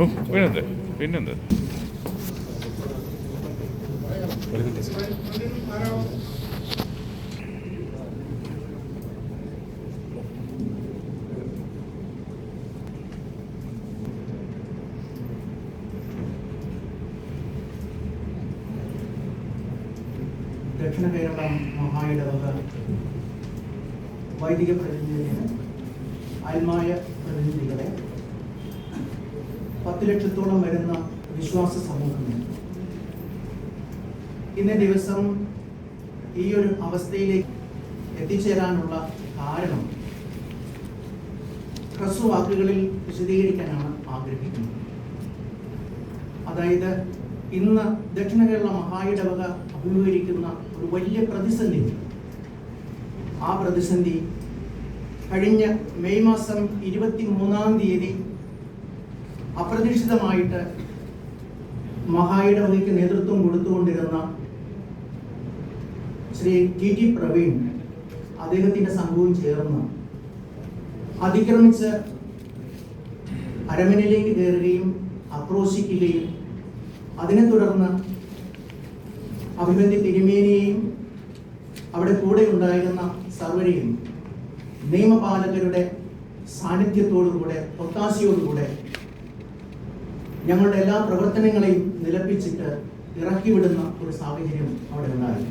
ഓ പിന്നെന്ത്? പിന്നെന്ത്? ദക്ഷിണ കേരള മഹായിടവക വൈദിക പ്രതിനിധികളെ അൽമായ പ്രതിനിധികളെ പത്ത് ലക്ഷത്തോളം വരുന്ന വിശ്വാസ സമൂഹങ്ങൾ. ഇന്നേ ദിവസം ഈ ഒരു അവസ്ഥയിലേക്ക് എത്തിച്ചേരാനുള്ള കാരണം ഹ്രസ്വ വാക്കുകളിൽ വിശദീകരിക്കാനാണ് ആഗ്രഹിക്കുന്നത്. അതായത് ഇന്ന് ദക്ഷിണ കേരള മഹായിടവക അഭിമുഖീകരിക്കുന്ന വലിയ പ്രതിസന്ധി. ആ പ്രതിസന്ധി കഴിഞ്ഞ മെയ് മാസം ഇരുപത്തി മൂന്നാം തീയതി അപ്രതീക്ഷിതമായിട്ട് മഹായിടവകയ്ക്ക് നേതൃത്വം കൊടുത്തുകൊണ്ടിരുന്ന ശ്രീ ടി ടി പ്രവീൺ അദ്ദേഹത്തിന്റെ സംഘവും ചേർന്ന് അതിക്രമിച്ച് അരമനയിലേക്ക് കയറുകയും ആക്രോശിക്കുകയും അതിനെ തുടർന്ന് അഭിമന്യ തിരുമേനിയെയും അവിടെ കൂടെ ഉണ്ടായിരുന്ന സർവരെയും നിയമപാലകരുടെ സാന്നിധ്യത്തോടുകൂടെ ഒത്താശയോടുകൂടെ ഞങ്ങളുടെ എല്ലാ പ്രവർത്തനങ്ങളെയും നിലപ്പിച്ചിട്ട് ഇറക്കിവിടുന്ന ഒരു സാഹചര്യം അവിടെ ഉണ്ടായി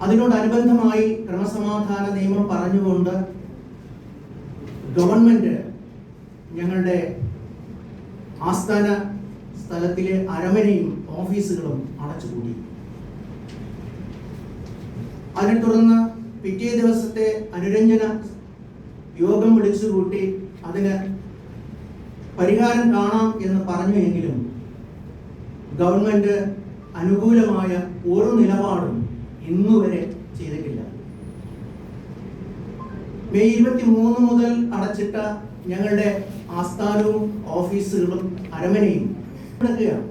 അതിനോടനുബന്ധമായി ക്രമസമാധാന നിയമം പറഞ്ഞുകൊണ്ട് ഗവൺമെന്റ് ഞങ്ങളുടെ ആസ്ഥാന സ്ഥലത്തിലെ അരമനയും ഓഫീസുകളും അടച്ചുപൂട്ടി. അതിനെ തുടർന്ന് പിറ്റേ ദിവസത്തെ അനുരഞ്ജന യോഗം വിളിച്ചു കൂട്ടി അതിന് പരിഹാരം കാണാം എന്ന് പറഞ്ഞു എങ്കിലും ഗവൺമെന്റ് അനുകൂലമായ ഒരു നിലപാടും ഇന്നുവരെ ചെയ്തിട്ടില്ല. മെയ് ഇരുപത്തി മൂന്ന് മുതൽ അടച്ചിട്ട ഞങ്ങളുടെ ആസ്ഥാനവും ഓഫീസുകളും അരമനയും കിടക്കുകയാണ്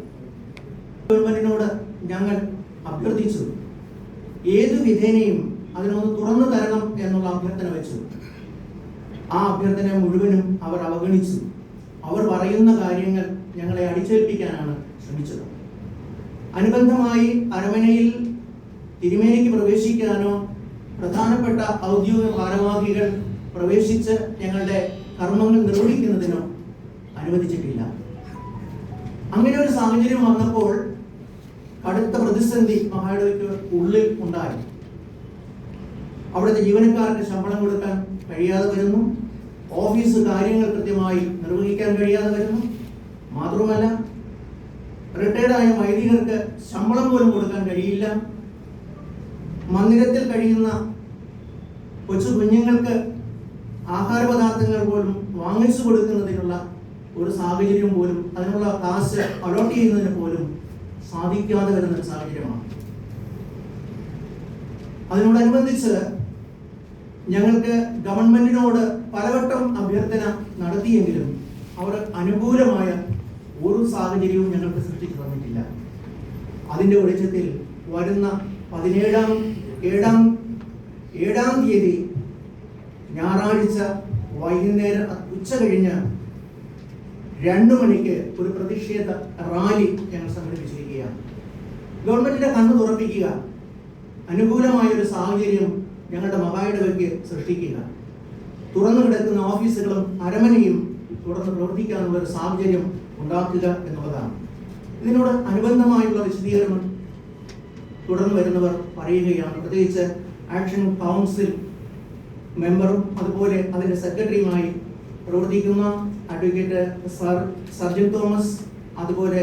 ഗവൺമെന്റിനോട് ഞങ്ങൾ അഭ്യർത്ഥിച്ചു. ഏതു വിധേനയും അതിനൊന്ന് തുറന്നു തരണം എന്നുള്ള അഭ്യർത്ഥന വെച്ചു. ആ അഭ്യർത്ഥന മുഴുവനും അവർ അവഗണിച്ചു. അവർ പറയുന്ന കാര്യങ്ങൾ ഞങ്ങളെ അടിച്ചേൽപ്പിക്കാനാണ് ശ്രമിച്ചത്. അനുബന്ധമായി അരമനയിൽ തിരുമേനിക്ക് പ്രവേശിക്കാനോ പ്രധാനപ്പെട്ട ഔദ്യോഗിക ഭാരവാഹികൾ പ്രവേശിച്ച് ഞങ്ങളുടെ കർമ്മങ്ങൾ നിർവഹിക്കുന്നതിനോ അനുവദിച്ചിട്ടില്ല. അങ്ങനെ ഒരു സാഹചര്യം വന്നപ്പോൾ കടുത്ത പ്രതിസന്ധി മഹായിടവയ്ക്ക് ഉള്ളിൽ ഉണ്ടായി. അവിടുത്തെ ജീവനക്കാർക്ക് ശമ്പളം കൊടുക്കാൻ കഴിയാതെ വരുന്നു. ഓഫീസ് കാര്യങ്ങൾ കൃത്യമായി നിർവഹിക്കാൻ കഴിയാതെ വരുന്നു. മാത്രമല്ല റിട്ടയർഡായ വൈദികർക്ക് ശമ്പളം പോലും കൊടുക്കാൻ കഴിയില്ല. മന്ദിരത്തിൽ കഴിയുന്ന കൊച്ചു കുഞ്ഞുങ്ങൾക്ക് ആഹാര പദാർത്ഥങ്ങൾ പോലും വാങ്ങിച്ചു കൊടുക്കുന്നതിനുള്ള ഒരു സാഹചര്യം പോലും അതിനുള്ള കാശ് അലോട്ട് ചെയ്യുന്നതിന് പോലും സാധിക്കാതെ വരുന്ന ഒരു സാഹചര്യമാണ്. അതിനോടനുബന്ധിച്ച് ഞങ്ങൾക്ക് ഗവൺമെന്റിനോട് പലവട്ടം അഭ്യർത്ഥന നടത്തിയെങ്കിലും അവർ അനുകൂലമായ ഒരു സാഹചര്യവും ഞങ്ങൾക്ക് സൃഷ്ടിച്ചു തന്നിട്ടില്ല. അതിന്റെ വെളിച്ചത്തിൽ വരുന്ന പതിനേഴാം ഏഴാം ഏഴാം തീയതി ഞായറാഴ്ച വൈകുന്നേരം ഉച്ച കഴിഞ്ഞ് രണ്ടു മണിക്ക് ഒരു പ്രതിഷേധ റാലി ഞങ്ങൾ സംഘടിപ്പിച്ചിരിക്കുകയാണ് ഗവൺമെന്റിന്റെ കണ്ണ് തുറപ്പിക്കുക. അനുകൂലമായ ഒരു സാഹചര്യം ഞങ്ങളുടെ മഹായിടവയ്ക്ക് സൃഷ്ടിക്കുക. തുറന്നു കിടക്കുന്ന ഓഫീസുകളും അരമനയും തുടർന്ന് പ്രവർത്തിക്കാനുള്ള ഒരു സാഹചര്യം ഉണ്ടാക്കുക എന്നുള്ളതാണ്. ഇതിനോട് അനുബന്ധമായുള്ള വിശദീകരണം തുടർന്ന് വരുന്നവർ പറയുകയാണ്. പ്രത്യേകിച്ച് ആക്ഷൻ കൗൺസിൽ മെമ്പറും അതുപോലെ അതിന്റെ സെക്രട്ടറിയുമായി പ്രവർത്തിക്കുന്ന അഡ്വക്കേറ്റ് സർ സർജൻ തോമസ് അതുപോലെ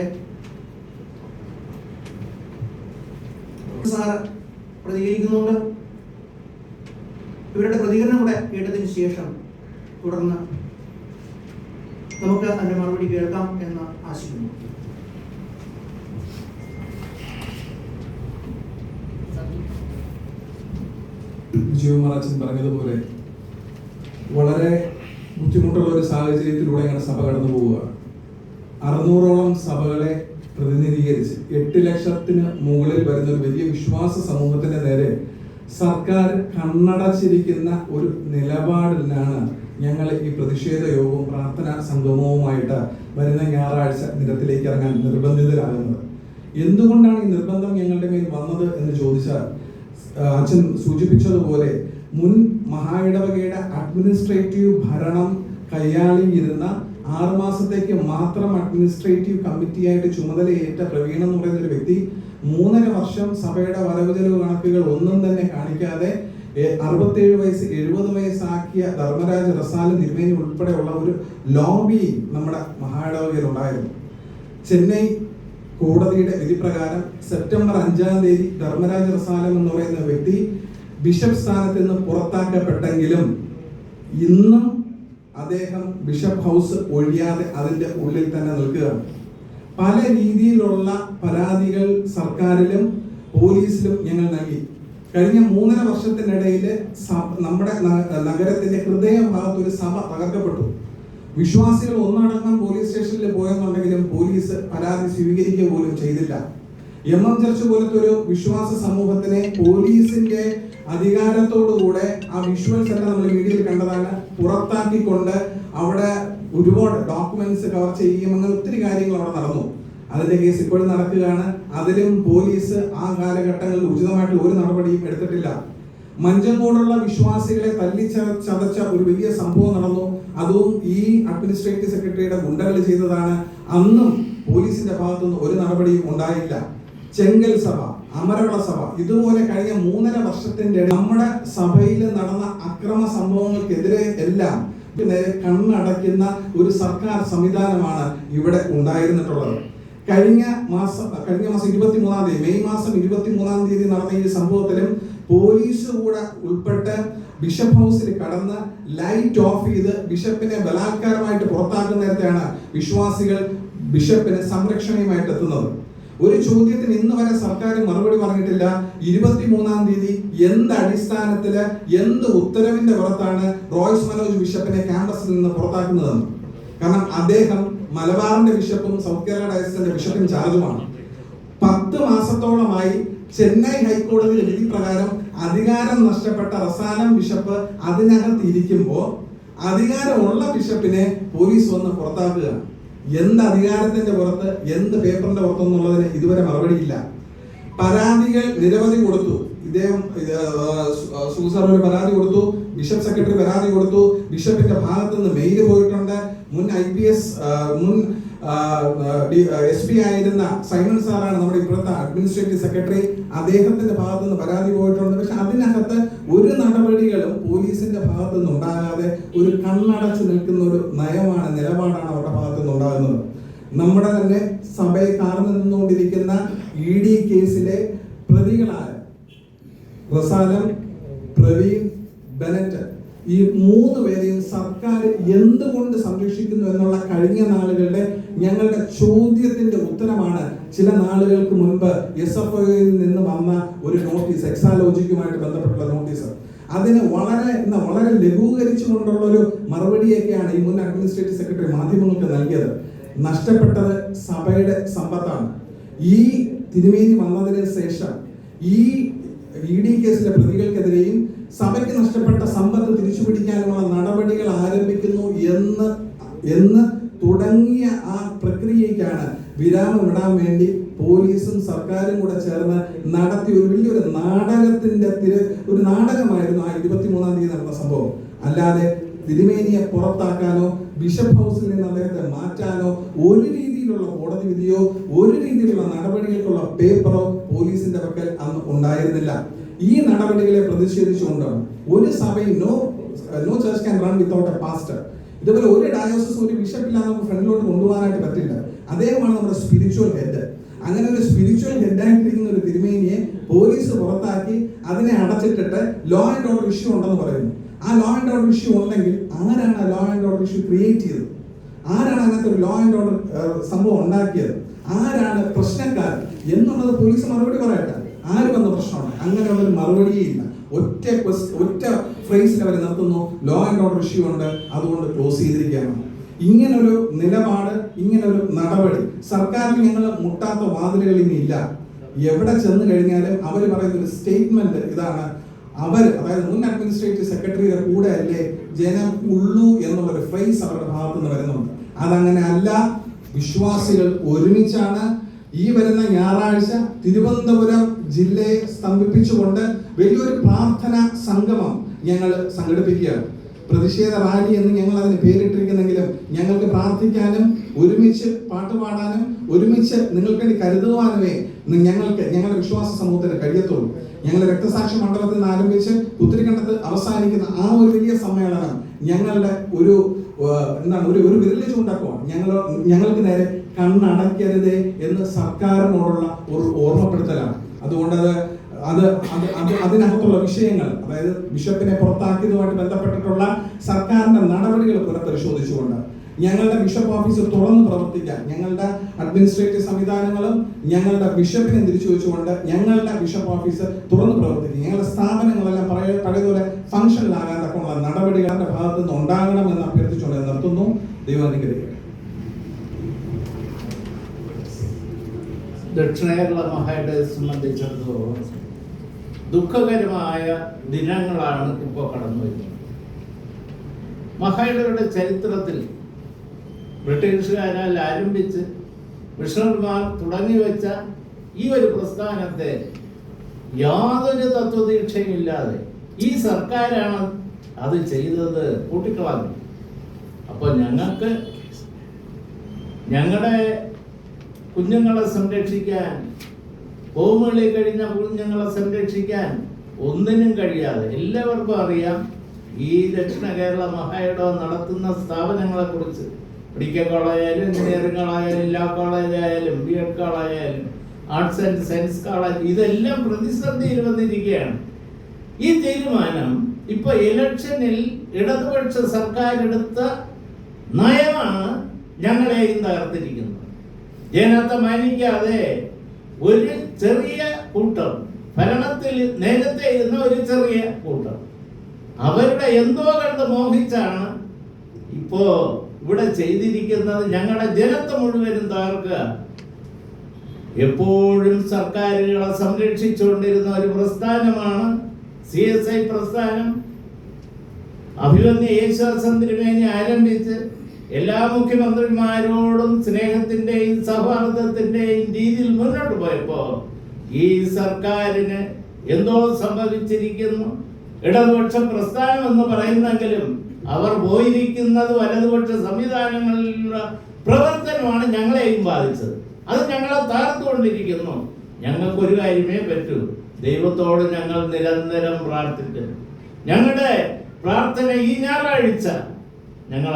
സാർ പ്രതികരിക്കുന്നുണ്ട് ഇവരുടെ പ്രതികരണം കൂടെ കേട്ടതിന് ശേഷം തുടർന്ന് നമുക്ക് അതിന്റെ മറുപടി കേൾക്കാം എന്ന് ആശിക്കുന്നു ജീവമാറാച്ചൻ പറഞ്ഞതുപോലെ വളരെ ബുദ്ധിമുട്ടുള്ള ഒരു സാഹചര്യത്തിലൂടെയാണ് സഭ കടന്നു പോവുക അറുന്നൂറോളം സഭകളെ പ്രതിനിധീകരിച്ച് എട്ട് ലക്ഷത്തിന് മുകളിൽ വരുന്ന ഒരു വലിയ വിശ്വാസ സമൂഹത്തിന്റെ നേരെ സർക്കാർ കണ്ണടച്ചിരിക്കുന്ന ഒരു നിലപാടിലാണ് ഞങ്ങൾ ഈ പ്രതിഷേധ യോഗവും പ്രാർത്ഥനാ സംഗമവുമായിട്ട് വരുന്ന ഞായറാഴ്ച നിരത്തിലേക്ക് ഇറങ്ങാൻ നിർബന്ധിതരാകുന്നത്. എന്തുകൊണ്ടാണ് ഈ നിർബന്ധം ഞങ്ങളുടെ മേൽ വന്നത് എന്ന് ചോദിച്ചാൽ അച്ഛൻ സൂചിപ്പിച്ചതുപോലെ മുൻ മഹായിടവകയുടെ അഡ്മിനിസ്ട്രേറ്റീവ് ഭരണം കൈയാളിയിരുന്ന ആറ് മാസത്തേക്ക് മാത്രം അഡ്മിനിസ്ട്രേറ്റീവ് കമ്മിറ്റി കമ്മിറ്റിയായിട്ട് ചുമതലയേറ്റ പ്രവീൺ എന്ന് പറയുന്ന ഒരു വ്യക്തി മൂന്നര വർഷം സഭയുടെ വരവ് ചെലവ് കണക്കുകൾ ഒന്നും തന്നെ കാണിക്കാതെ അറുപത്തേഴ് വയസ്സ് എഴുപത് വയസ്സാക്കിയ ധർമ്മരാജ റസാൽ തിരുമേനി ഉൾപ്പെടെയുള്ള ഒരു ലോബി നമ്മുടെ മഹായിടവകയിൽ ഉണ്ടായിരുന്നു. ചെന്നൈ കോടതിയുടെ വിധി പ്രകാരം സെപ്റ്റംബർ അഞ്ചാം തീയതി ധർമ്മരാജ റസാലം എന്ന് പറയുന്ന വ്യക്തി ബിഷപ്പ് സ്ഥാനത്ത് നിന്ന് പുറത്താക്കപ്പെട്ടെങ്കിലും ഇന്നും അദ്ദേഹം ബിഷപ്പ് ഹൗസ് ഒഴിയാതെ അതിന്റെ ഉള്ളിൽ തന്നെ നിൽക്കുകയാണ്. പല രീതിയിലുള്ള പരാതികൾ സർക്കാരിലും പോലീസിലും ഞങ്ങൾ നൽകി. കഴിഞ്ഞ മൂന്നര വർഷത്തിനിടയിൽ നമ്മുടെ നഗരത്തിന്റെ ഹൃദയഭാഗത്ത് ഒരു സഭ തകർക്കപ്പെട്ടു. വിശ്വാസികൾ ഒന്നടങ്കം പോലീസ് സ്റ്റേഷനിൽ പോയെന്നുണ്ടെങ്കിലും പോലീസ് പരാതി സ്വീകരിക്കുക പോലും ചെയ്തില്ല. എം എം ചർച്ച് പോലത്തെ ഒരു വിശ്വാസ സമൂഹത്തിനെ പോലീസിന്റെ അധികാരത്തോടുകൂടെ ആ വിഷ്വൽസ് എല്ലാം നമ്മൾ വീഡിയോയിൽ കണ്ടതാണ് പുറത്താക്കിക്കൊണ്ട് അവിടെ ഒരുപാട് ഡോക്യുമെന്റ്സ് കവർ ചെയ്യും അങ്ങനെ ഒത്തിരി കാര്യങ്ങൾ അവിടെ നടന്നു. അതിന്റെ കേസ് ഇപ്പോഴും നടക്കുകയാണ്. അതിലും പോലീസ് ആ കാലഘട്ടങ്ങളിൽ ഉചിതമായിട്ട് ഒരു നടപടിയും എടുത്തിട്ടില്ല. മഞ്ചങ്കോടുള്ള വിശ്വാസികളെ തല്ലി ചതച്ച ഒരു വലിയ സംഭവം നടന്നു. അതും ഈ അഡ്മിനിസ്ട്രേറ്റീവ് സെക്രട്ടറിയുടെ ഗുണ്ടകൾ ചെയ്തതാണ്. അന്നും പോലീസിന്റെ ഭാഗത്തുനിന്ന് ഒരു നടപടിയും ഉണ്ടായില്ല. ചെങ്കൽ സഭ അമരവള സഭ. ഇതുപോലെ കഴിഞ്ഞ മൂന്നര വർഷത്തിന്റെ നമ്മുടെ സഭയിൽ നടന്ന അക്രമ സംഭവങ്ങൾക്കെതിരെ എല്ലാം നേരെ കണ്ണടയ്ക്കുന്ന ഒരു സർക്കാർ സംവിധാനമാണ് ഇവിടെ ഉണ്ടായിരുന്നിട്ടുള്ളത്. കഴിഞ്ഞ മാസം കഴിഞ്ഞ മാസം ഇരുപത്തി മൂന്നാം തീയതി മെയ് മാസം ഇരുപത്തി മൂന്നാം തീയതി നടന്ന ഈ സംഭവത്തിലും പോലീസ് കൂടെ ഉൾപ്പെട്ട് ബിഷപ്പ് ഹൗസിൽ കടന്ന് ലൈറ്റ് ഓഫ് ചെയ്ത് ബിഷപ്പിനെ ബലാത്കാരമായിട്ട് പുറത്താക്കുന്ന നേരത്തെയാണ് വിശ്വാസികൾ ബിഷപ്പിന് സംരക്ഷണയുമായിട്ട് എത്തുന്നത്. ഒരു ചോദ്യത്തിന് ഇന്ന് വരെ സർക്കാർ മറുപടി പറഞ്ഞിട്ടില്ല. ഇരുപത്തിമൂന്നാം തീയതി എന്ത് അടിസ്ഥാനത്തിൽ എന്ത് ഉത്തരവിന്റെ പുറത്താണ് റോയ്സ് മനോജ് ബിഷപ്പിനെ ക്യാമ്പസിൽ നിന്ന് പുറത്താക്കുന്നതെന്ന് കാരണം അദ്ദേഹം മലബാറിന്റെ ബിഷപ്പും സൗത്ത് കേരള ഡയസിന്റെ ബിഷപ്പും ചാർജുമാണ്. പത്ത് മാസത്തോളമായി ചെന്നൈ ഹൈക്കോടതി വിധി പ്രകാരം അധികാരം നഷ്ടപ്പെട്ട റസാലം ബിഷപ്പ് അതിനകത്ത് ഇരിക്കുമ്പോൾ അധികാരമുള്ള ബിഷപ്പിനെ പോലീസ് വന്ന് പുറത്താക്കുക എന്ത് അധികാരത്തിന്റെ പുറത്ത് എന്ത് പേപ്പറിന്റെ പുറത്തെന്നുള്ളതിന് ഇതുവരെ മറുപടിയില്ല പരാതികൾ നിരവധി കൊടുത്തു. ഇദ്ദേഹം സൂസർ പരാതി കൊടുത്തു ബിഷപ്പ് സെക്രട്ടറി പരാതി കൊടുത്തു ബിഷപ്പിന്റെ ഭാഗത്ത് നിന്ന് മെയിൽ പോയിട്ടുണ്ട്. മുൻ ഐ പി എസ് മുൻ എസ് പി ആയിരുന്ന സൈമൺ സാറാണ് നമ്മുടെ ഇപ്പോഴത്തെ അഡ്മിനിസ്ട്രേറ്റീവ് സെക്രട്ടറി. അദ്ദേഹത്തിന്റെ ഭാഗത്തുനിന്ന് പരാതി പോയിട്ടുണ്ട്. പക്ഷെ അതിനകത്ത് ഒരു നടപടികളും പോലീസിന്റെ ഭാഗത്തു നിന്ന് ഉണ്ടാകാതെ ഒരു കണ്ണടച്ച് നിൽക്കുന്ന ഒരു നയമാണ് നിലപാടാണ് അവരുടെ ഭാഗത്തു നിന്ന് ഉണ്ടാകുന്നത്. നമ്മുടെ തന്നെ സഭയെ കാർന്നു നിന്നുകൊണ്ടിരിക്കുന്ന ഇ ഡി കേസിലെ പ്രതികളായ റസാലം പ്രവീൺ ബെനറ്റ് ഈ മൂന്ന് പേരെയും സർക്കാർ എന്തുകൊണ്ട് സംരക്ഷിക്കുന്നു എന്നുള്ള കഴിഞ്ഞ നാളുകളുടെ ഞങ്ങളുടെ ചോദ്യത്തിന്റെ ഉത്തരമാണ് ചില നാളുകൾക്ക് മുൻപ് എസ് എഫ് ഒയിൽ നിന്ന് വന്ന ഒരു നോട്ടീസ് എക്സാലോജിക്കുമായിട്ട് ബന്ധപ്പെട്ടുള്ള നോട്ടീസ്. അതിന് വളരെ എന്നാ വളരെ ലഘൂകരിച്ചുകൊണ്ടുള്ള ഒരു മറുപടിയൊക്കെയാണ് ഈ മുൻ അഡ്മിനിസ്ട്രേറ്റീവ് സെക്രട്ടറി മാധ്യമങ്ങൾക്ക് നൽകിയത്. നഷ്ടപ്പെട്ടത് സഭയുടെ സമ്പത്താണ്. ഈ തിരുമേനി വന്നതിന് ശേഷം ഈ ഇ ഡി കേസിലെ പ്രതികൾക്കെതിരെയും സഭയ്ക്ക് നഷ്ടപ്പെട്ട സമ്പത്ത് തിരിച്ചുപിടിക്കാനുള്ള നടപടികൾ ആരംഭിക്കുന്നു എന്ന് എന്ന് തുടങ്ങിയ ആ പ്രക്രിയയ്ക്കാണ് വിരാമം ഇടാൻ വേണ്ടി പോലീസും സർക്കാരും കൂടെ ചേർന്ന് നടത്തിയ ഒരു വലിയൊരു നാടകത്തിന്റെ തിര ഒരു നാടകമായിരുന്നു ആ ഇരുപത്തിമൂന്നാം തീയതി നടന്ന സംഭവം. അല്ലാതെ തിരുമേനിയെ പുറത്താക്കാനോ ബിഷപ്പ് ഹൗസിൽ നിന്ന് അദ്ദേഹത്തെ മാറ്റാനോ ഒരു രീതിയിലുള്ള കോടതി വിധിയോ ഒരു രീതിയിലുള്ള നടപടികൾക്കുള്ള പേപ്പറോ പോലീസിന്റെ പക്കൽ അന്ന് ഉണ്ടായിരുന്നില്ല. ഈ നടപടികളെ പ്രതിഷേധിച്ചുകൊണ്ടാണ് ഒരു സഭയും no no church can run without a pastor ഇതുപോലെ ഒരു ഡയോസസ് ഒരു ബിഷപ്പില്ലാതെ നമുക്ക് ഫ്രണ്ടിലോട്ട് കൊണ്ടുപോകാനായിട്ട് പറ്റില്ല. അദ്ദേഹമാണ് നമ്മുടെ സ്പിരിച്വൽ ഹെഡ് അങ്ങനെ ഒരു സ്പിരിച്വൽ ഹെഡായിട്ടിരിക്കുന്ന ഒരു തിരുമേനിയെ പോലീസ് പുറത്താക്കി അതിനെ അടച്ചിട്ടിട്ട് ലോ ആൻഡ് ഓർഡർ ഇഷ്യൂ ഉണ്ടെന്ന് പറയുന്നു. ആ ലോ ആൻഡ് ഓർഡർ ഇഷ്യൂ ഉണ്ടെങ്കിൽ ആരാണ് ആ law and order issue create ചെയ്തത്? ആരാണ് അങ്ങനത്തെ ഒരു ലോ ആൻഡ് ഓർഡർ സംഭവം ഉണ്ടാക്കിയത്? ആരാണ് പ്രശ്നക്കാർ എന്നുള്ളത് പോലീസ് മറുപടി പറയട്ടെ. ആര് വന്ന പ്രശ്നമാണ്? അങ്ങനെയുള്ള ഒരു മറുപടിയേ ഇല്ല. ഒറ്റ ഒറ്റ ഫ്രേസിൽ അവർ നിർത്തുന്നു. ലോ ആൻഡ് ഓർഡർ ഇഷ്യൂ ഉണ്ട്. അതുകൊണ്ട് ക്ലോസ് ചെയ്തിരിക്കുകയാണ്. ഇങ്ങനൊരു നിലപാട് ഇങ്ങനൊരു നടപടി സർക്കാരിന് ഞങ്ങൾ മുട്ടാത്ത വാതിലുകൾ ഇനി ഇല്ല. എവിടെ ചെന്ന് കഴിഞ്ഞാലും അവർ പറയുന്ന ഒരു സ്റ്റേറ്റ്മെന്റ് ഇതാണ്. അവർ അതായത് മുൻ അഡ്മിനിസ്ട്രേറ്റീവ് സെക്രട്ടറിയുടെ കൂടെ അല്ലേ ജനം ഉള്ളൂ എന്നുള്ളൊരു ഫ്രേസ് അവരുടെ ഭാഗത്തു നിന്ന് വരുന്നുണ്ട്. അതങ്ങനെ അല്ല. വിശ്വാസികൾ ഒരുമിച്ചാണ് ഈ വരുന്ന ഞായറാഴ്ച തിരുവനന്തപുരം ജില്ലയെ സ്തംഭിപ്പിച്ചുകൊണ്ട് വലിയൊരു പ്രാർത്ഥനാ സംഗമം ഞങ്ങൾ സംഘടിപ്പിക്കുകയാണ്. പ്രതിഷേധ റാലി എന്ന് ഞങ്ങൾ അതിന് പേരിട്ടിരിക്കുന്നെങ്കിലും ഞങ്ങൾക്ക് പ്രാർത്ഥിക്കാനും ഒരുമിച്ച് പാട്ട് പാടാനും ഒരുമിച്ച് നിങ്ങൾക്ക് വേണ്ടി കരുതുവാനുമേ ഞങ്ങൾക്ക് ഞങ്ങളുടെ വിശ്വാസ സമൂഹത്തിന് കഴിയത്തുള്ളൂ. ഞങ്ങൾ രക്തസാക്ഷി മണ്ഡലത്തിൽ നിന്ന് ആരംഭിച്ച് പുത്തിരിക്കണ്ടത്ത് അവസാനിക്കുന്ന ആ ഒരു വലിയ സമ്മേളനം ഞങ്ങളുടെ ഒരു എന്താണ് ഒരു ഒരു വിരൽ ചൂണ്ടക്കമാണ് ഞങ്ങൾ ഞങ്ങൾക്ക് നേരെ കണ്ണടയ്ക്കരുതേ എന്ന് സർക്കാരിനോടുള്ള ഒരു ഓർമ്മപ്പെടുത്തലാണ്. അതുകൊണ്ട് അത് അത് അത് അത് അതിനകത്തുള്ള വിഷയങ്ങൾ അതായത് ബിഷപ്പിനെ പുറത്താക്കിയതുമായിട്ട് ബന്ധപ്പെട്ടിട്ടുള്ള സർക്കാരിന്റെ നടപടികൾ പുനഃപരിശോധിച്ചുകൊണ്ട് ഞങ്ങളുടെ ബിഷപ്പ് ഓഫീസ് തുറന്ന് പ്രവർത്തിക്കാൻ ഞങ്ങളുടെ അഡ്മിനിസ്ട്രേറ്റീവ് സംവിധാനങ്ങളും ഞങ്ങളുടെ ബിഷപ്പിനെ തിരിച്ചു വെച്ചുകൊണ്ട് ഞങ്ങളുടെ ബിഷപ്പ് ഓഫീസ് തുറന്ന് പ്രവർത്തിക്കും. ഞങ്ങളുടെ സ്ഥാപനങ്ങളെല്ലാം പഴയ പഴയതുപോലെ ഫംഗ്ഷനിലാകാൻ തക്കമുള്ള നടപടികളുടെ ഭാഗത്ത് നിന്ന് ഉണ്ടാകണമെന്ന് അഭ്യർത്ഥിച്ചുകൊണ്ട് നിർത്തുന്നു. ദൈവം ദക്ഷിണ കേരള മഹായുടെ സംബന്ധിച്ചിടത്തോളം ദുഃഖകരമായ ദിനങ്ങളാണ് ഇപ്പോൾ കടന്നു വരുന്നത് മഹായുടെ ചരിത്രത്തിൽ ബ്രിട്ടീഷുകാരാൽ ആരംഭിച്ച് മിഷണർമാർ തുടങ്ങി വെച്ച ഈ ഒരു പ്രസ്ഥാനത്തെ യാതൊരു തത്വദീക്ഷയുമില്ലാതെ ഈ സർക്കാരാണ് അത് ചെയ്തത് കൂട്ടിക്കളഞ്ഞു. അപ്പോൾ ഞങ്ങൾക്ക് ഞങ്ങളുടെ കുഞ്ഞുങ്ങളെ സംരക്ഷിക്കാൻ ഹോമുകളിൽ കഴിഞ്ഞ കുഞ്ഞുങ്ങളെ സംരക്ഷിക്കാൻ ഒന്നിനും കഴിയാതെ എല്ലാവർക്കും അറിയാം ഈ ദക്ഷിണ കേരള മഹായിടം നടത്തുന്ന സ്ഥാപനങ്ങളെ കുറിച്ച്. മെഡിക്കൽ കോളേജായാലും എഞ്ചിനീയറിംഗ് കോളേജായാലും ലാ കോളേജായാലും ബി എഡ് കോളേജായാലും ആർട്സ് ആൻഡ് സയൻസ് കോളേജ് ഇതെല്ലാം പ്രതിസന്ധിയിൽ വന്നിരിക്കുകയാണ്. ഈ തീരുമാനം ഇപ്പൊ ഇലക്ഷനിൽ ഇടതുപക്ഷ സർക്കാർ എടുത്ത നയമാണ് ഞങ്ങളെയും തകർത്തിരിക്കുന്നത്. ജനത്തെ മാനിക്കാതെ ഒരു ചെറിയ കൂട്ടം. ഭരണത്തിൽ നേരത്തെ ഇരുന്ന ഒരു ചെറിയ കൂട്ടം. അവരുടെ എന്തോ കണ്ട് മോഹിച്ചാണ് ഇപ്പോ ഇവിടെ ചെയ്തിരിക്കുന്നത് ഞങ്ങളുടെ ജനത്തെ മുഴുവനും തകർക്കുക. എപ്പോഴും സർക്കാരുകളെ സംരക്ഷിച്ചുകൊണ്ടിരുന്ന ഒരു പ്രസ്ഥാനമാണ് സി എസ് ഐ പ്രസ്ഥാനം. അഭിമന്യ യേശുദാസൻ ആരംഭിച്ച് എല്ലാ മുഖ്യമന്ത്രിമാരോടും സ്നേഹത്തിന്റെയും സൗഹാർദ്ദത്തിന്റെയും രീതിയിൽ മുന്നോട്ട് പോയപ്പോ ഈ സർക്കാരിന് എന്തോ സംഭവിച്ചിരിക്കുന്നു. ഇടതുപക്ഷ പ്രസ്ഥാനം എന്ന് പറയുന്നെങ്കിലും അവർ പോയിരിക്കുന്നത് വലതുപക്ഷ സംവിധാനങ്ങളിലുള്ള പ്രവർത്തനമാണ് ഞങ്ങളെയും ബാധിച്ചത്. അത് ഞങ്ങളെ താർത്തുകൊണ്ടിരിക്കുന്നു ഞങ്ങൾക്ക് ഒരു കാര്യമേ പറ്റൂ. ദൈവത്തോട് ഞങ്ങൾ നിരന്തരം പ്രാർത്ഥിക്കുന്നു. ഞങ്ങളുടെ പ്രാർത്ഥന ഈ ഞായറാഴ്ച ഞങ്ങൾ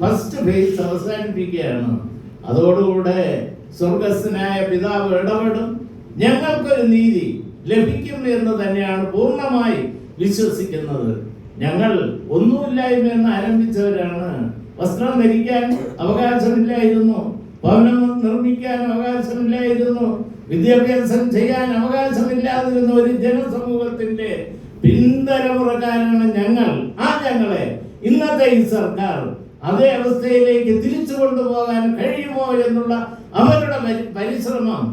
ഫസ്റ്റ് ഫേസ് അവസാനിപ്പിക്കുകയാണ് അതോടുകൂടെ സ്വർഗസ്ഥനായ പിതാവ് ഇടപെടും. ഞങ്ങൾക്കൊരു നീതി ലഭിക്കും എന്ന് തന്നെയാണ് പൂർണമായി വിശ്വസിക്കുന്നത്. ഞങ്ങൾ ഒന്നുമില്ലായ്മ എന്ന് ആരംഭിച്ചവരാണ്. വസ്ത്രം ധരിക്കാൻ അവകാശമില്ലായിരുന്നു. ഭവനം നിർമ്മിക്കാൻ അവകാശമില്ലായിരുന്നു. വിദ്യാഭ്യാസം ചെയ്യാൻ അവകാശമില്ലാതിരുന്ന ഒരു ജനസമൂഹത്തിന്റെ പിന്തലമുറക്കാരാണ് ഞങ്ങൾ. ആ ഞങ്ങളെ ഇന്നത്തെ ഈ സർക്കാർ അതേ അവസ്ഥയിലേക്ക് തിരിച്ചു കൊണ്ടുപോകാൻ കഴിയുമോ എന്നുള്ള അവരുടെ പരി- പരിശ്രമം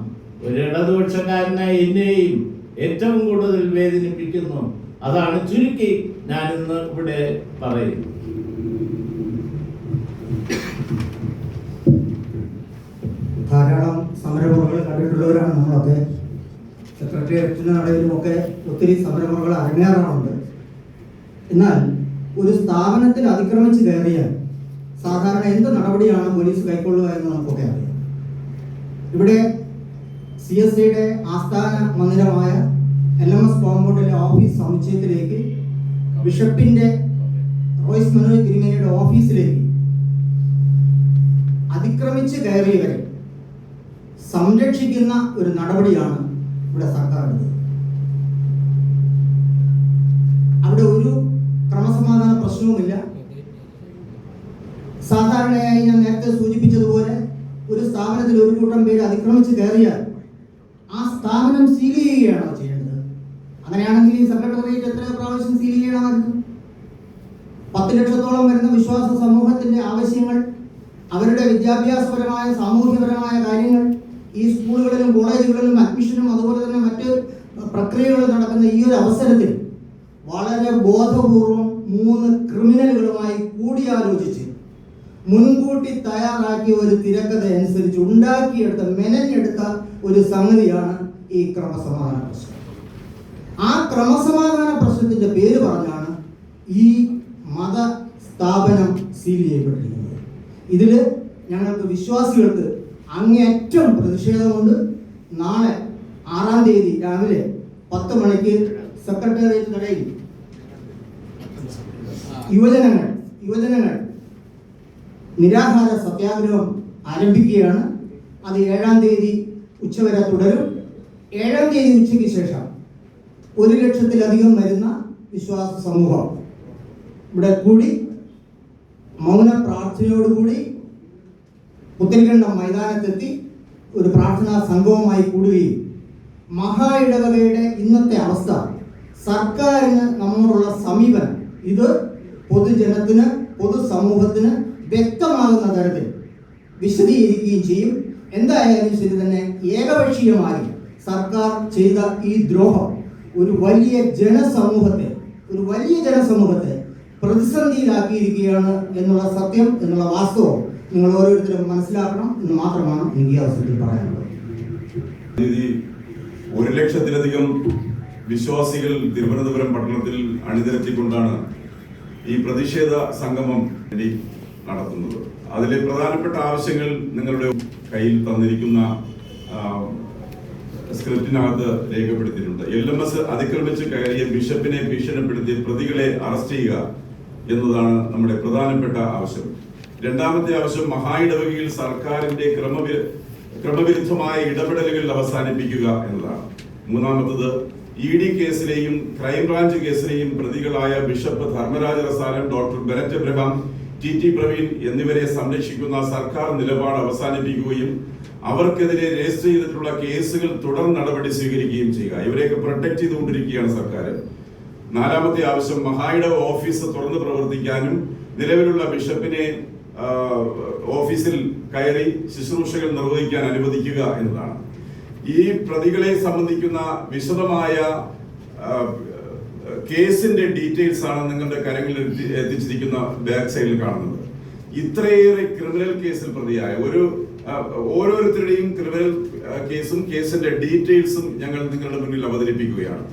ഒരു ഇടതുപക്ഷക്കാരനായ എന്നെയും ഏറ്റവും കൂടുതൽ വേദനിപ്പിക്കുന്നു. അതാണ് ചുരുക്കി ഞാൻ ഇന്ന് ഇവിടെ പറയുന്നത്. ധാരാളം സമരമുറകൾ കണ്ടിട്ടുള്ളവരാണ് നമ്മളൊക്കെ സെക്രട്ടേറിയറ്റിനാണെങ്കിലും ഒക്കെ ഒത്തിരി സമരമുറകൾ അരങ്ങേറാറുണ്ട്. എന്നാൽ ഒരു സ്ഥാപനത്തിൽ അതിക്രമിച്ച് കയറിയാൽ സാധാരണ എന്ത് നടപടിയാണ് പോലീസ് കൈക്കൊള്ളുക എന്ന് നമുക്കൊക്കെ അറിയാം. ഇവിടെ സി എസ് ഐയുടെ ആസ്ഥാന മന്ദിരമായ എൽ എം എസ് കോമ്പൗണ്ടിലെ ഓഫീസ് സമുച്ചയത്തിലേക്ക് ബിഷപ്പിന്റെ റോയ്സ് മനോജ് തിരുമേനിയുടെ ഓഫീസിലേക്ക് അതിക്രമിച്ച് കയറിയവരെ സംരക്ഷിക്കുന്ന ഒരു നടപടിയാണ് ഇവിടെ സർക്കാർ എടുത്തത്. അവിടെ ഒരു ക്രമസമാധാന പ്രശ്നവുമില്ല. സാധാരണയായി ഞാൻ നേരത്തെ സൂചിപ്പിച്ചതുപോലെ ഒരു സ്ഥാപനത്തിൽ ഒരു കൂട്ടം പേര് അതിക്രമിച്ച് കയറിയാൽ ആ സ്ഥാപനം സീൽ ചെയ്യുകയാണോ ചെയ്യേണ്ടത്? അങ്ങനെയാണെങ്കിൽ ഈ സെക്രട്ടറിയേറ്റ് എത്ര പ്രാവശ്യം സീൽ ചെയ്യണം പത്ത് ലക്ഷത്തോളം വരുന്ന വിശ്വാസ സമൂഹത്തിന്റെ ആവശ്യങ്ങൾ അവരുടെ വിദ്യാഭ്യാസപരമായ സാമൂഹ്യപരമായ കാര്യങ്ങൾ ഈ സ്കൂളുകളിലും കോളേജുകളിലും അഡ്മിഷനും അതുപോലെ തന്നെ മറ്റ് പ്രക്രിയകളും നടക്കുന്ന ഈ ഒരു അവസരത്തിൽ വളരെ ബോധപൂർവം മൂന്ന് ക്രിമിനലുകളുമായി കൂടിയാലോചിച്ച് മുൻകൂട്ടി തയ്യാറാക്കിയ ഒരു തിരക്കഥ അനുസരിച്ച് ഉണ്ടാക്കിയെടുത്ത മെനഞ്ഞെടുത്ത ഒരു സംഗതിയാണ് ഈ ക്രമസമാധാന പ്രശ്നം. ആ ക്രമസമാധാന പ്രശ്നത്തിന്റെ പേര് പറഞ്ഞാണ് ഈ മത സ്ഥാപനം സീൽ ചെയ്യപ്പെട്ടിരിക്കുന്നത്. ഇതിൽ ഞങ്ങൾക്ക് വിശ്വാസികൾക്ക് അങ്ങേയറ്റം പ്രതിഷേധമുണ്ട്. നാളെ ആറാം തീയതി രാവിലെ പത്ത് മണിക്ക് സെക്രട്ടേറിയറ്റ് നടയിൽ യുവജനങ്ങൾ യുവജനങ്ങൾ നിരാഹാര സത്യാഗ്രഹം ആരംഭിക്കുകയാണ്. അത് ഏഴാം തീയതി ഉച്ചവരെ തുടരും. ഏഴാം തീയതി ഉച്ചയ്ക്ക് ശേഷം ഒരു ലക്ഷത്തിലധികം വരുന്ന വിശ്വാസ സമൂഹം ഇവിടെ കൂടി മൗന പ്രാർത്ഥനയോടുകൂടി പുത്തരിക്കണ്ടം മൈതാനത്തെത്തി ഒരു പ്രാർത്ഥനാ സംഘവുമായി കൂടുകയും മഹാ ഇടവകയുടെ ഇന്നത്തെ അവസ്ഥ സർക്കാരിന് നമ്മോടുള്ള സമീപനം ഇത് പൊതുജനത്തിന് പൊതുസമൂഹത്തിന് വ്യക്തമാകുന്ന തരത്തിൽ വിശദീകരിക്കുകയും ചെയ്യും. എന്തായാലും ശരി തന്നെ ഏകപക്ഷീയമായി സർക്കാർ ചെയ്ത ഈ ദ്രോഹം ഒരു വലിയ ജനസമൂഹത്തെ ഒരു വലിയ ജനസമൂഹത്തെ പ്രതിസന്ധിയിലാക്കിയിരിക്കുകയാണ് എന്നുള്ള സത്യം എന്നുള്ള വാസ്തവം നിങ്ങൾ ഓരോരുത്തരും മനസ്സിലാക്കണം എന്ന് മാത്രമാണ് എനിക്ക് അവസരത്തിൽ പറയാനുള്ളത്. ഒരു ലക്ഷത്തിലധികം വിശ്വാസികൾ തിരുവനന്തപുരം പട്ടണത്തിൽ അണിനിരത്തിക്കൊണ്ടാണ് ഈ പ്രതിഷേധ സംഗമം നടത്തുന്നത്. അതിലെ പ്രധാനപ്പെട്ട ആവശ്യങ്ങൾ നിങ്ങളുടെ കയ്യിൽ തന്നിരിക്കുന്ന സ്ക്രിപ്റ്റിനകത്ത് രേഖപ്പെടുത്തിയിട്ടുണ്ട്. എൽ എം എസ് അതിക്രമിച്ച് കയറിയ ബിഷപ്പിനെ ഭീഷണിപ്പെടുത്തി പ്രതികളെ അറസ്റ്റ് ചെയ്യുക എന്നതാണ് നമ്മുടെ പ്രധാനപ്പെട്ട ആവശ്യം. രണ്ടാമത്തെ ആവശ്യം മഹായിടവകയിൽ സർക്കാരിന്റെ ക്രമവി ക്രമവിരുദ്ധമായ ഇടപെടലുകൾ അവസാനിപ്പിക്കുക എന്നതാണ്. മൂന്നാമത്തത് ഇ ഡി കേസിലെയും ക്രൈംബ്രാഞ്ച് കേസിലെയും പ്രതികളായ bishop Dharmaraj Rasalam doctor Bennett Abraham T T Praveen എന്നിവരെ സംരക്ഷിക്കുന്ന സർക്കാർ നിലപാട് അവസാനിപ്പിക്കുകയും അവർക്കെതിരെ രജിസ്റ്റർ ചെയ്തിട്ടുള്ള കേസുകൾ തുടർ നടപടി സ്വീകരിക്കുകയും ചെയ്യുക. ഇവരെയൊക്കെ പ്രൊട്ടക്ട് ചെയ്തുകൊണ്ടിരിക്കുകയാണ് സർക്കാർ നാലാമത്തെ ആവശ്യം മഹായുടെ ഓഫീസ് തുറന്നു പ്രവർത്തിക്കാനും നിലവിലുള്ള ബിഷപ്പിനെ ഓഫീസിൽ കയറി ശുശ്രൂഷകൾ നിർവഹിക്കാൻ അനുവദിക്കുക എന്നതാണ്. ഈ പ്രതികളെ സംബന്ധിക്കുന്ന വിശദമായ കേസിന്റെ ഡീറ്റെയിൽസ് ആണ് നിങ്ങളുടെ കരങ്ങളിൽ എത്തിച്ചിരിക്കുന്ന ബാക്ക് സൈഡിൽ കാണുന്നത്. ഇത്രയേറെ ക്രിമിനൽ കേസിൽ പ്രതിയായ ഒരു ഓരോരുത്തരുടെയും ക്രിമിനൽ കേസും കേസിന്റെ ഡീറ്റെയിൽസും ഞങ്ങൾ നിങ്ങളുടെ മുന്നിൽ അവതരിപ്പിക്കുകയാണ്.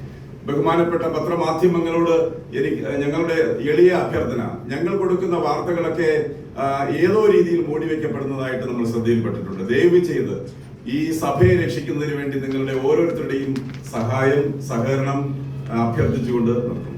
ബഹുമാനപ്പെട്ട പത്രമാധ്യമങ്ങളോട് എനിക്ക് ഞങ്ങളുടെ എളിയ അഭ്യർത്ഥന ഞങ്ങൾ കൊടുക്കുന്ന വാർത്തകളൊക്കെ ഏതോ രീതിയിൽ മൂടിവെക്കപ്പെടുന്നതായിട്ട് നമ്മൾ ശ്രദ്ധയിൽപ്പെട്ടിട്ടുണ്ട്. ദയവ് ചെയ്ത് ഈ സഭയെ രക്ഷിക്കുന്നതിന് വേണ്ടി നിങ്ങളുടെ ഓരോരുത്തരുടെയും സഹായം സഹകരണം അഭ്യർത്ഥിച്ചുകൊണ്ട് നിർത്തുന്നു